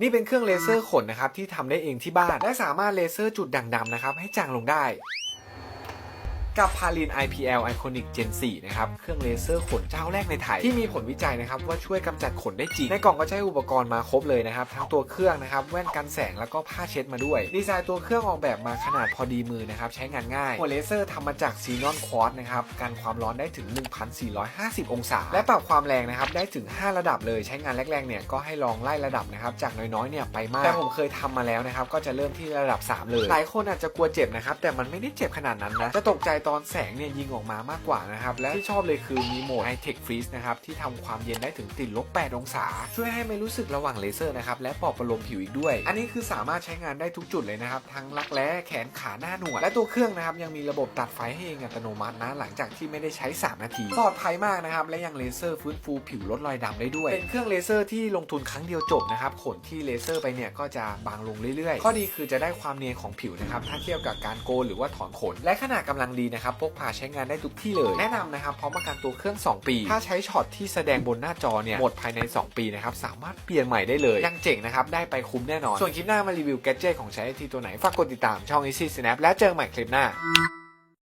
นี่เป็นเครื่องเลเซอร์ขนนะครับที่ทำได้เองที่บ้าน และสามารถเลเซอร์จุดด่างดำนะครับให้จางลงได้ กับพาลิน IPL Iconic Gen 4 นะครับ เครื่องเลเซอร์ขนเจ้าแรกในไทย ที่มีผลวิจัยนะครับ ว่าช่วยกำจัดขนได้จริง ในกล่องก็จะให้อุปกรณ์มาครบเลยนะครับ ทั้งตัวเครื่องนะครับ แว่นกันแสงแล้วก็ผ้าเช็ดมาด้วย ดีไซน์ตัวเครื่องออกแบบมาขนาดพอดีมือนะครับ ใช้งานง่ายหัวเลเซอร์ทำมาจากซีนอนควอตนะครับกันความร้อนได้ถึง 1450 องศา และปรับความแรงนะครับได้ถึง 5 ระดับเลยใช้งานแรกๆเนี่ยก็ให้ลองไล่ระดับนะครับจากน้อยๆเนี่ยไปมากแต่ผมเคยทำมาแล้วนะครับก็จะเริ่มที่ระดับ 3 เลย หลายคนอาจจะกลัวเจ็บนะครับแต่มันไม่ได้เจ็บขนาดนั้นนะจะตกใจตอนแสงเนี่ยยิงออกมามากกว่านะครับ และที่ชอบเลยคือมีโหมด High Tech Freeze นะครับ ที่ทำความเย็นได้ถึงติดลบ 8 องศา ช่วยให้ไม่รู้สึกระหว่างเลเซอร์นะครับ และปลอบประโลมผิวอีกด้วย อันนี้คือสามารถใช้งานได้ทุกจุดเลยนะครับ ทั้งรักแร้แขนขาหน้าหนวด และตัวเครื่องนะครับ ยังมีระบบตัดไฟให้เองอัตโนมัตินะ หลังจากที่ไม่ได้ใช้ 3 นาที ปลอดภัยมากนะครับ และยังเลเซอร์ฟื้นฟูผิวลดรอยดำได้ด้วย เป็นเครื่องเลเซอร์ที่ลงทุนครั้งเดียวจบนะครับ ขนที่เลเซอร์ไปเนี่ยก็จะบางลงเรื่อยๆ ข้อดีคือจะได้ความเนียนของผิวนะครับ ถ้าเทียบกับการโกนหรือว่าถอนขน และขนาดกำลังดีนะครับพกพาใช้งานได้ทุกที่เลย แนะนำนะครับพร้อมประกันตัวเครื่อง 2 ปี ถ้าใช้ช็อตที่แสดงบนหน้าจอเนี่ยหมดภายใน 2 ปีนะครับสามารถเปลี่ยนใหม่ได้เลยยังเจ๋งนะครับได้ไปคุ้มแน่นอน ส่วนคลิปหน้ามารีวิวแกจเจิตของใช้ทีตัวไหนฝากกดติดตามช่อง Easy Snap และเจอกันใหม่คลิปหน้า